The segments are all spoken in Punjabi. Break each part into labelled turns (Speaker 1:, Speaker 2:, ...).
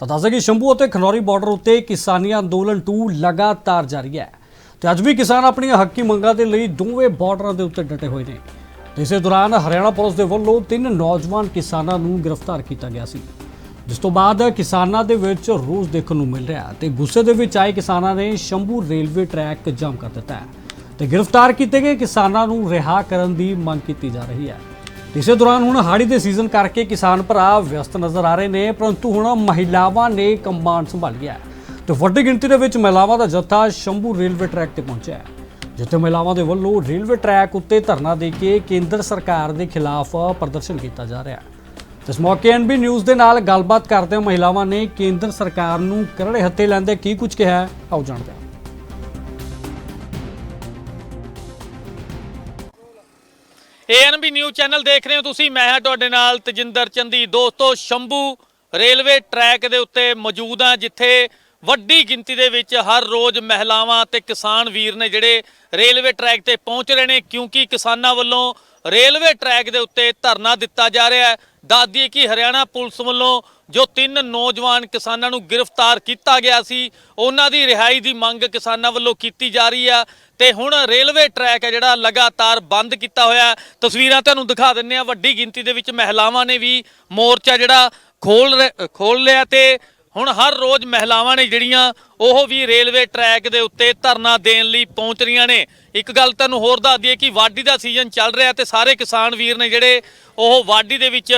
Speaker 1: ਤਾਂ ਦੱਸਦੇ ਕਿ ਸ਼ੰਭੂ ਅਤੇ ਖਨੌਰੀ ਬਾਰਡਰ ਉੱਤੇ ਕਿਸਾਨੀ ਅੰਦੋਲਨ 2 ਲਗਾਤਾਰ ਜਾਰੀ ਹੈ ਤੇ ਅੱਜ ਵੀ ਕਿਸਾਨ ਆਪਣੀਆਂ ਹੱਕੀ ਮੰਗਾਂ ਦੇ ਲਈ ਦੋਵੇਂ ਬਾਰਡਰਾਂ ਦੇ ਉੱਤੇ ਡਟੇ ਹੋਏ ਨੇ। ਤੇ ਇਸੇ ਦੌਰਾਨ ਹਰਿਆਣਾ ਪੁਲਿਸ ਦੇ ਵੱਲੋਂ ਤਿੰਨ ਨੌਜਵਾਨ ਕਿਸਾਨਾਂ ਨੂੰ ਗ੍ਰਿਫਤਾਰ ਕੀਤਾ ਗਿਆ ਸੀ। ਜਿਸ ਤੋਂ ਬਾਅਦ ਕਿਸਾਨਾਂ ਦੇ ਵਿੱਚ ਰੋਸ ਦੇਖਣ ਨੂੰ ਮਿਲ ਰਿਹਾ ਤੇ ਗੁੱਸੇ ਦੇ ਵਿੱਚ ਆਏ ਕਿਸਾਨਾਂ ਨੇ ਸ਼ੰਭੂ ਰੇਲਵੇ ਟਰੈਕ ਜਾਮ ਕਰ ਦਿੱਤਾ ਹੈ ਤੇ ਗ੍ਰਿਫਤਾਰ ਕੀਤੇ ਗਏ ਕਿਸਾਨਾਂ ਨੂੰ ਰਿਹਾ ਕਰਨ ਦੀ ਮੰਗ ਕੀਤੀ ਜਾ ਰਹੀ ਹੈ। ਇਸੇ ਦੌਰਾਨ ਹੁਣ ਹਾੜੀ ਦੇ ਸੀਜ਼ਨ ਕਰਕੇ ਕਿਸਾਨ ਭਰਾ ਵਿਅਸਤ ਨਜ਼ਰ ਆ ਰਹੇ ਨੇ, ਪਰੰਤੂ ਹੁਣ ਮਹਿਲਾਵਾਂ ਨੇ ਕੰਮਾਨ ਸੰਭਾਲਿਆ ਹੈ। ਤੇ ਵੱਡੀ ਗਿਣਤੀ ਦੇ ਵਿੱਚ ਮਹਿਲਾਵਾਂ ਦਾ ਜੱਥਾ ਸ਼ੰਭੂ ਰੇਲਵੇ ਟਰੈਕ ਤੇ ਪਹੁੰਚਿਆ ਜਿੱਥੇ ਮਹਿਲਾਵਾਂ ਦੇ ਵੱਲੋਂ ਰੇਲਵੇ ਟਰੈਕ ਉੱਤੇ ਧਰਨਾ ਦੇ ਕੇ ਕੇਂਦਰ ਸਰਕਾਰ ਦੇ ਖਿਲਾਫ ਪ੍ਰਦਰਸ਼ਨ ਕੀਤਾ ਜਾ ਰਿਹਾ ਹੈ। ਇਸ ਮੌਕੇ ਐਨਬੀ ਨਿਊਜ਼ ਦੇ ਨਾਲ ਗੱਲਬਾਤ ਕਰਦੇ ਮਹਿਲਾਵਾਂ ਨੇ ਕੇਂਦਰ ਸਰਕਾਰ ਨੂੰ ਕਰੜੇ ਹੱਥੇ ਲੈਂਦੇ ਕੀ ਕੁਝ ਕਿਹਾ ਆਓ ਜਾਣਦੇ ਹਾਂ।
Speaker 2: ਏਐਨਬੀ ਨਿਊਜ਼ ਚੈਨਲ ਦੇਖ ਰਹੇ ਹੋ ਤੁਸੀਂ। ਮੈਂ ਹਾਂ ਤੁਹਾਡੇ ਨਾਲ ਤਜਿੰਦਰ ਚੰਦੀ। ਦੋਸਤੋ, ਸ਼ੰਭੂ ਰੇਲਵੇ ਟਰੈਕ ਦੇ ਉੱਤੇ ਮੌਜੂਦ ਹਾਂ, ਜਿੱਥੇ ਵੱਡੀ ਗਿਣਤੀ ਦੇ ਵਿੱਚ ਹਰ ਰੋਜ਼ ਮਹਿਲਾਵਾਂ ਤੇ ਕਿਸਾਨ ਵੀਰ ਨੇ ਜਿਹੜੇ ਰੇਲਵੇ ਟਰੈਕ ਤੇ ਪਹੁੰਚ ਰਹੇ ਨੇ, ਕਿਉਂਕਿ ਕਿਸਾਨਾਂ ਵੱਲੋਂ ਰੇਲਵੇ ਟਰੈਕ ਦੇ ਉੱਤੇ ਧਰਨਾ ਦਿੱਤਾ ਜਾ ਰਿਹਾ ਹੈ। ਦੱਸ ਦਈਏ ਕਿ ਹਰਿਆਣਾ ਪੁਲਿਸ ਵੱਲੋਂ ਜੋ ਤਿੰਨ ਨੌਜਵਾਨ ਕਿਸਾਨਾਂ ਨੂੰ ਗ੍ਰਿਫਤਾਰ ਕੀਤਾ ਗਿਆ ਸੀ, ਉਹਨਾਂ ਦੀ ਰਿਹਾਈ ਦੀ ਮੰਗ ਕਿਸਾਨਾਂ ਵੱਲੋਂ ਕੀਤੀ ਜਾ ਰਹੀ ਆ। ਤੇ ਹੁਣ ਰੇਲਵੇ ਟਰੈਕ ਹੈ ਜਿਹੜਾ ਲਗਾਤਾਰ ਬੰਦ ਕੀਤਾ ਹੋਇਆ ਤਸਵੀਰਾਂ ਤੁਹਾਨੂੰ ਦਿਖਾ ਦਿੰਨੇ ਆ ਵੱਡੀ ਗਿਣਤੀ ਦੇ ਵਿੱਚ ਮਹਿਲਾਵਾਂ ਨੇ ਵੀ ਮੋਰਚਾ ਜਿਹੜਾ ਖੋਲ ਰ- ਖੋਲ ਲਿਆ ਤੇ ਹੁਣ ਹਰ ਰੋਜ਼ ਮਹਿਲਾਵਾਂ ਨੇ ਜਿਹੜੀਆਂ ਉਹ ਵੀ ਰੇਲਵੇ ਟਰੈਕ ਦੇ ਉੱਤੇ ਧਰਨਾ ਦੇਣ ਲਈ ਪਹੁੰਚ ਰਹੀਆਂ ਨੇ। ਇੱਕ ਗੱਲ ਤੁਹਾਨੂੰ ਹੋਰ ਦੱਸ ਦਈਏ ਕਿ ਵਾਢੀ ਦਾ ਸੀਜ਼ਨ ਚੱਲ ਰਿਹਾ ਤੇ ਸਾਰੇ ਕਿਸਾਨ ਵੀਰ ਨੇ ਜਿਹੜੇ ਉਹ ਵਾਢੀ ਦੇ ਵਿੱਚ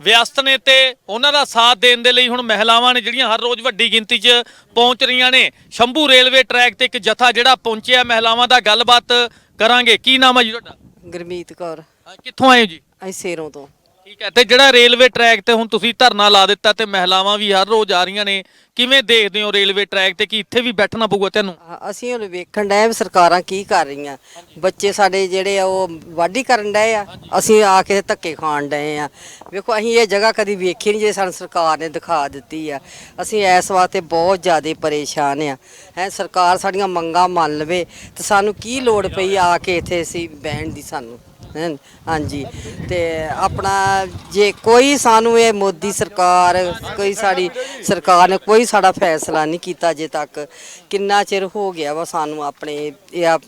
Speaker 2: ਵਿਅਸਤ ਨੇ ਤੇ ਉਹਨਾਂ ਦਾ ਸਾਥ ਦੇਣ ਦੇ ਲਈ ਹੁਣ ਮਹਿਲਾਵਾਂ ਨੇ ਜਿਹੜੀਆਂ ਹਰ ਰੋਜ਼ ਵੱਡੀ ਗਿਣਤੀ 'ਚ ਪਹੁੰਚ ਰਹੀਆਂ ਨੇ। ਸ਼ੰਭੂ ਰੇਲਵੇ ਟਰੈਕ ਤੇ ਇੱਕ ਜਥਾ ਜਿਹੜਾ ਪਹੁੰਚਿਆ ਮਹਿਲਾਵਾਂ ਦਾ ਗੱਲਬਾਤ ਕਰਾਂਗੇ। ਕੀ ਨਾਮ ਹੈ ਜੀ ਤੁਹਾਡਾ?
Speaker 3: ਗੁਰਮੀਤ ਕੌਰ।
Speaker 2: ਕਿੱਥੋਂ ਆਏ ਹੋ ਜੀ?
Speaker 3: ਅਸੀਂ ਸੇਰੋਂ ਤੋਂ।
Speaker 2: ਠੀਕ ਹੈ ਤੇ ਜਿਹੜਾ ਰੇਲਵੇ ਟਰੈਕ ਤੇ ਹੁਣ ਤੁਸੀਂ ਧਰਨਾ ਲਾ ਦਿੱਤਾ ਤੇ ਮਹਿਲਾਵਾਂ ਵੀ ਹਰ ਰੋਜ਼ ਆ ਰਹੀਆਂ ਨੇ ਕਿਵੇਂ ਦੇਖਦੇ ਹੋ ਰੇਲਵੇ ਟਰੈਕ ਤੇ ਕਿ ਇੱਥੇ ਵੀ ਬੈਠਣਾ ਪਊਗਾ ਤੁਹਾਨੂੰ
Speaker 3: ਆ- ਅਸੀਂ ਹੁਣ ਵੇਖਣ ਡਏ ਵੀ ਸਰਕਾਰਾਂ ਕੀ ਕਰ ਰਹੀਆਂ। ਬੱਚੇ ਸਾਡੇ ਜਿਹੜੇ ਆ ਉਹ ਵਾਢੀ ਕਰਨ ਡਏ ਆ। ਅਸੀਂ ਆ ਕੇ ਧੱਕੇ ਖਾਣ ਡਏ ਆ। ਵੇਖੋ ਅਸੀਂ ਇਹ ਜਗ੍ਹਾ ਕਦੀ ਵੇਖੀ ਨਹੀਂ ਜੇ ਸਾਨੂੰ ਸਰਕਾਰ ਨੇ ਦਿਖਾ ਦਿੱਤੀ ਆ। ਅਸੀਂ ਇਸ ਵਾਸਤੇ ਬਹੁਤ ਜ਼ਿਆਦਾ ਪਰੇਸ਼ਾਨ ਆ। ਹੈ ਸਰਕਾਰ ਸਾਡੀਆਂ ਮੰਗਾਂ ਮੰਨ ਲਵੇ ਤੇ ਸਾਨੂੰ ਕੀ ਲੋੜ ਪਈ ਆ ਕੇ ਇੱਥੇ ਅਸੀਂ ਬਹਿਣ ਦੀ ਸਾਨੂੰ? ਹੈਂ ਹਾਂਜੀ। ਤੇ ਆਪਣਾ ਜੇ ਕੋਈ ਸਾਨੂੰ ਇਹ ਮੋਦੀ ਸਰਕਾਰ, ਕੋਈ ਸਾਡੀ ਸਰਕਾਰ ਨੇ ਕੋਈ ਸਾਡਾ ਫੈਸਲਾ ਨਹੀਂ ਕੀਤਾ ਅਜੇ ਤੱਕ, ਕਿੰਨਾ ਚਿਰ ਹੋ ਗਿਆ ਵਾ ਸਾਨੂੰ ਆਪਣੇ ਇਹ ਆ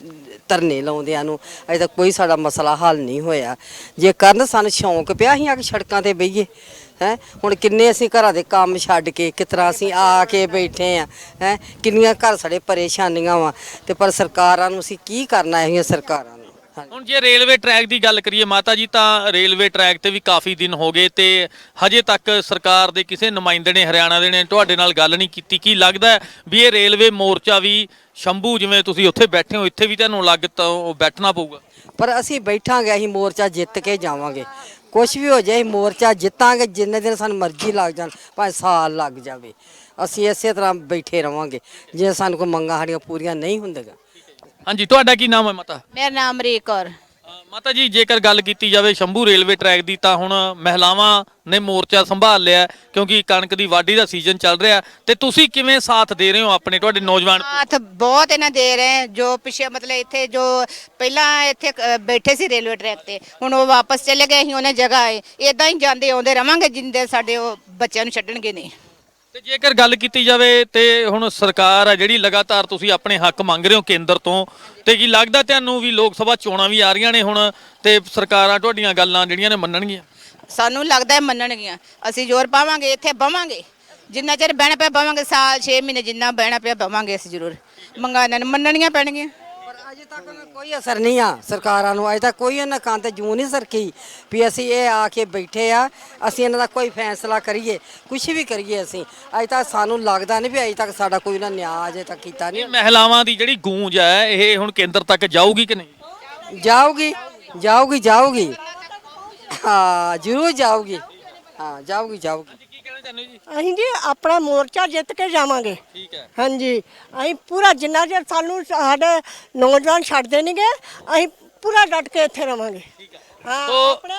Speaker 3: ਧਰਨੇ ਲਾਉਂਦਿਆਂ ਨੂੰ, ਅਜੇ ਤੱਕ ਕੋਈ ਸਾਡਾ ਮਸਲਾ ਹੱਲ ਨਹੀਂ ਹੋਇਆ। ਜੇ ਕਰਨ ਸਾਨੂੰ ਸ਼ੌਂਕ ਪਿਆ ਸੀ ਆ ਕੇ ਸੜਕਾਂ ਤੇ ਬਈਏ, ਹੈ? ਹੁਣ ਕਿੰਨੇ ਅਸੀਂ ਘਰਾਂ ਦੇ ਕੰਮ ਛੱਡ ਕੇ ਕਿਸ ਤਰ੍ਹਾਂ ਅਸੀਂ ਆ ਕੇ ਬੈਠੇ ਆ, ਹੈ? ਕਿੰਨੀਆਂ ਘਰ ਸਾਡੇ ਪਰੇਸ਼ਾਨੀਆਂ ਵਾ, ਤੇ ਪਰ ਸਰਕਾਰਾਂ ਨੂੰ ਅਸੀਂ ਕੀ ਕਰਨਾ ਹੈ ਸਰਕਾਰਾਂ ਨੂੰ?
Speaker 2: ਹੁਣ ਜੇ ਰੇਲਵੇ ਟਰੈਕ ਦੀ ਗੱਲ ਕਰੀਏ ਮਾਤਾ ਜੀ ਤਾਂ ਰੇਲਵੇ ਟਰੈਕ ਤੇ ਵੀ ਕਾਫੀ ਦਿਨ ਹੋ ਗਏ ਤੇ ਹਜੇ ਤੱਕ ਸਰਕਾਰ ਦੇ ਕਿਸੇ ਨੁਮਾਇੰਦੇ ਨੇ ਹਰਿਆਣਾ ਦੇ ਨੇ ਤੁਹਾਡੇ ਨਾਲ ਗੱਲ ਨਹੀਂ ਕੀਤੀ। ਕੀ ਲੱਗਦਾ ਵੀ ਇਹ ਰੇਲਵੇ ਮੋਰਚਾ ਵੀ ਸ਼ੰਭੂ ਜਿਵੇਂ ਤੁਸੀਂ ਉੱਥੇ ਬੈਠੇ ਹੋ ਇੱਥੇ ਵੀ ਤੁਹਾਨੂੰ ਲੱਗ ਤਾਂ ਬੈਠਣਾ ਪਊਗਾ?
Speaker 3: ਪਰ ਅਸੀਂ ਬੈਠਾਂਗੇ ਅਸੀਂ ਮੋਰਚਾ ਜਿੱਤ ਕੇ ਜਾਵਾਂਗੇ। ਕੁਝ ਵੀ ਹੋ ਜਾਏ ਮੋਰਚਾ ਜਿੱਤਾਂਗੇ ਜਿੰਨੇ ਦਿਨ ਸਾਨੂੰ ਮਰਜ਼ੀ ਲੱਗ ਜਾਣ ਭਾਵੇਂ ਸਾਲ ਲੱਗ ਜਾਵੇ। ਅਸੀਂ ਇਸੇ ਤਰ੍ਹਾਂ ਬੈਠੇ ਰਵਾਂਗੇ ਜੇ ਸਾਨੂੰ ਕੋਈ ਮੰਗਾਂ ਸਾਡੀਆਂ ਪੂਰੀਆਂ ਨਹੀਂ ਹੁੰਦੀਆਂ।
Speaker 2: ਹਾਂਜੀ ਤੁਹਾਡਾ ਕੀ ਨਾਮ ਹੈ ਮਾਤਾ?
Speaker 4: ਮੇਰਾ ਨਾਮ ਅਮਰੀਕ ਕੌਰ।
Speaker 2: ਅ, ਮਾਤਾ ਜੀ ਜੇਕਰ ਗੱਲ ਕੀਤੀ ਜਾਵੇ ਸ਼ੰਭੂ ਰੇਲਵੇ ਟਰੈਕ ਦੀ ਤਾਂ ਹੁਣ ਮਹਿਲਾਵਾਂ ਨੇ ਮੋਰਚਾ ਸੰਭਾਲ ਲਿਆ ਹੈ, ਕਿਉਂਕਿ ਕਣਕ ਦੀ ਵਾਢੀ ਦਾ ਸੀਜ਼ਨ ਚੱਲ ਰਿਹਾ ਤੇ ਤੁਸੀਂ ਕਿਵੇਂ ਸਾਥ ਦੇ ਰਹੇ ਹੋ ਆਪਣੇ ਤੁਹਾਡੇ ਨੌਜਵਾਨ
Speaker 4: ਸਾਥ ਬਹੁਤ ਇਹਨਾਂ ਦੇ ਰਹੇ ਹੈ, ਜੋ ਪਿੱਛੇ ਮਤਲਬ ਇੱਥੇ ਜੋ ਪਹਿਲਾਂ ਇੱਥੇ ਅ, ਬੈਠੇ ਸੀ ਰੇਲਵੇ ਟਰੈਕ ਤੇ ਹੁਣ ਉਹ ਵਾਪਸ ਚਲੇ ਗਏ ਅਸੀਂ ਉਹਨੇ ਜਗ੍ਹਾ ਆਏ ਇਦਾਂ ਹੀ ਜਾਂਦੇ ਆਉਂਦੇ ਰਵਾਂਗੇ ਜਿੰਦੇ ਸਾਡੇ ਉਹ ਬੱਚਿਆਂ ਨੂੰ ਛੱਡਣਗੇ ਨਹੀਂ।
Speaker 2: ਤੇ ਜੇਕਰ ਗੱਲ ਕੀਤੀ ਜਾਵੇ ਤੇ ਹੁਣ ਸਰਕਾਰ ਆ ਜਿਹੜੀ ਲਗਾਤਾਰ ਤੁਸੀਂ ਆਪਣੇ ਹੱਕ ਮੰਗ ਰਹੇ ਹੋ ਕੇਂਦਰ ਤੋਂ, ਤੇ ਕੀ ਲੱਗਦਾ ਤੁਹਾਨੂੰ ਵੀ ਲੋਕ ਸਭਾ ਚੋਣਾਂ ਵੀ ਆ ਰਹੀਆਂ ਨੇ ਹੁਣ, ਤੇ ਸਰਕਾਰਾਂ ਤੁਹਾਡੀਆਂ ਗੱਲਾਂ ਜਿਹੜੀਆਂ ਨੇ ਮੰਨਣਗੀਆਂ?
Speaker 4: ਸਾਨੂੰ ਲੱਗਦਾ ਹੈ ਮੰਨਣਗੀਆਂ। ਅਸੀਂ ਜ਼ੋਰ ਪਾਵਾਂਗੇ, ਇੱਥੇ ਬਵਾਂਗੇ। ਜਿੰਨਾ ਚਿਰ ਬਹਿਣਾ ਪਿਆ ਬਵਾਂਗੇ, ਸਾਲ 6 ਮਹੀਨੇ ਜਿੰਨਾ ਬਹਿਣਾ ਪਿਆ ਬਵਾਂਗੇ ਅਸੀਂ ਜ਼ਰੂਰ। ਮੰਗਾਂ ਇਹਨਾਂ ਨੂੰ ਮੰਨਣੀਆਂ ਪੈਣਗੀਆਂ।
Speaker 3: ਅਜੇ ਤੱਕ ਉਹਨਾਂ ਕੋਈ ਅਸਰ ਨਹੀਂ ਆ ਸਰਕਾਰਾਂ ਨੂੰ। ਅਜੇ ਤੱਕ ਕੋਈ ਉਹਨਾਂ ਕੰਨ ਤੇ ਜੂ ਨਹੀਂ ਸਰਕੀ ਵੀ ਅਸੀਂ ਇਹ ਆ ਕੇ ਬੈਠੇ ਆ ਅਸੀਂ ਇਹਨਾਂ ਦਾ ਕੋਈ ਫੈਸਲਾ ਕਰੀਏ ਕੁਝ ਵੀ ਕਰੀਏ ਅਸੀਂ। ਅਜੇ ਤੱਕ ਸਾਨੂੰ ਲੱਗਦਾ ਨਹੀਂ ਵੀ ਅਜੇ ਤੱਕ ਸਾਡਾ ਕੋਈ ਨਾ ਨਿਆਂ ਅਜੇ ਤੱਕ ਕੀਤਾ ਨਹੀਂ।
Speaker 2: ਮਹਿਲਾਵਾਂ ਦੀ ਜਿਹੜੀ ਗੂੰਜ ਹੈ ਇਹ ਹੁਣ ਕੇਂਦਰ ਤੱਕ ਜਾਊਗੀ ਕਿ ਨਹੀਂ?
Speaker 3: ਜਾਊਗੀ ਜਾਊਗੀ ਜਾਊਗੀ। ਹਾਂ ਜ਼ਰੂਰ ਜਾਊਗੀ। ਹਾਂ ਜਾਊਗੀ ਜਾਊਗੀ।
Speaker 2: ਕਹਿਣਾ ਚਾਹੁੰਦੇ ਜੀ?
Speaker 5: ਅਸੀਂ ਜੀ ਆਪਣਾ ਮੋਰਚਾ ਜਿੱਤ ਕੇ ਜਾਵਾਂਗੇ।
Speaker 2: ਠੀਕ ਹੈ।
Speaker 5: ਹਾਂਜੀ। ਅਸੀਂ ਪੂਰਾ ਜਿੰਨਾ ਚਿਰ ਸਾਨੂੰ ਸਾਡੇ ਨੌਜਵਾਨ ਛੱਡ ਦੇਣਗੇ ਅਸੀਂ ਪੂਰਾ ਡਟ ਕੇ ਇੱਥੇ ਰਵਾਂਗੇ। ਹਾਂ।
Speaker 2: ਸੋ-
Speaker 5: ਆਪਣੇ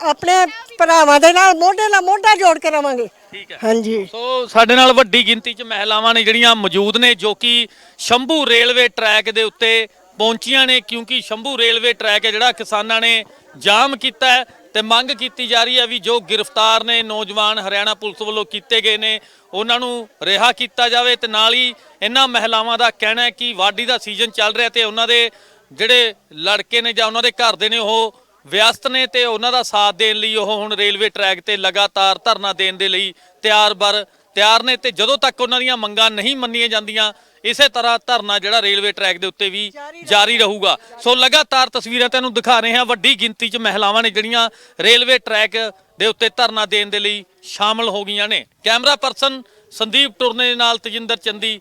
Speaker 5: ਆਪਣੇ ਭਰਾਵਾਂ ਦੇ ਨਾਲ ਮੋਢੇ ਨਾਲ ਮੋਢਾ ਜੋੜ ਕੇ ਰਵਾਂਗੇ।
Speaker 2: ਠੀਕ ਹੈ।
Speaker 5: ਹਾਂਜੀ।
Speaker 2: ਸੋ ਸਾਡੇ ਨਾਲ ਵੱਡੀ ਗਿਣਤੀ 'ਚ ਮਹਿਲਾਵਾਂ ਨੇ ਜਿਹੜੀਆਂ ਮੌਜੂਦ ਨੇ ਜੋ ਕਿ ਸ਼ੰਭੂ ਰੇਲਵੇ ਟਰੈਕ ਦੇ ਉੱਤੇ ਪਹੁੰਚੀਆਂ ਨੇ ਕਿਉਂਕਿ ਸ਼ੰਭੂ ਰੇਲਵੇ ਟਰੈਕ ਹੈ ਜਿਹੜਾ ਕਿਸਾਨਾਂ ਨੇ ਜਾਮ ਕੀਤਾ ਹੈ। ਤੇ ਮੰਗ ਕੀਤੀ ਜਾ ਰਹੀ ਹੈ ਵੀ ਜੋ ਗ੍ਰਿਫਤਾਰ ਨੇ ਨੌਜਵਾਨ ਹਰਿਆਣਾ ਪੁਲਿਸ ਵੱਲੋਂ ਕੀਤੇ ਗਏ ਨੇ, ਉਹਨਾਂ ਨੂੰ ਰਿਹਾ ਕੀਤਾ ਜਾਵੇ ਤੇ ਨਾਲ ਹੀ ਇਹਨਾਂ ਮਹਿਲਾਵਾਂ ਦਾ ਕਹਿਣਾ ਹੈ ਕਿ ਵਾਢੀ ਦਾ ਸੀਜ਼ਨ ਚੱਲ ਰਿਹਾ ਤੇ ਉਹਨਾਂ ਦੇ ਜਿਹੜੇ ਲੜਕੇ ਨੇ ਜਾਂ ਉਹਨਾਂ ਦੇ ਘਰ ਦੇ ਨੇ ਉਹ ਵਿਅਸਤ ਨੇ ਤੇ ਉਹਨਾਂ ਦਾ ਸਾਥ ਦੇਣ ਲਈ ਉਹ ਹੁਣ ਰੇਲਵੇ ਟਰੈਕ ਤੇ ਲਗਾਤਾਰ ਧਰਨਾ ਦੇਣ ਦੇ ਲਈ ਤਿਆਰ ਬਰ ਤਿਆਰ ਨੇ ਤੇ ਜਦੋਂ ਤੱਕ ਉਹਨਾਂ ਦੀਆਂ ਮੰਗਾਂ ਨਹੀਂ ਮੰਨੀਆਂ ਜਾਂਦੀਆਂ ਇਸੇ ਤਰ੍ਹਾਂ ਧਰਨਾ ਜਿਹੜਾ ਰੇਲਵੇ ਟਰੈਕ ਦੇ ਉੱਤੇ ਵੀ ਜਾਰੀ ਰਹੂਗਾ। ਸੋ ਲਗਾਤਾਰ ਤਸਵੀਰਾਂ ਤੈਨੂੰ ਦਿਖਾ ਰਹੇ ਹਾਂ। ਵੱਡੀ ਗਿਣਤੀ 'ਚ ਮਹਿਲਾਵਾਂ ਨੇ ਜਿਹੜੀਆਂ ਰੇਲਵੇ ਟਰੈਕ ਦੇ ਉੱਤੇ ਧਰਨਾ ਦੇਣ ਦੇ ਲਈ ਸ਼ਾਮਲ ਹੋ ਗਈਆਂ ਨੇ। ਕੈਮਰਾ ਪਰਸਨ ਸੰਦੀਪ ਟੁਰਨੇ ਦੇ ਨਾਲ ਤਜਿੰਦਰ ਚੰਦੀ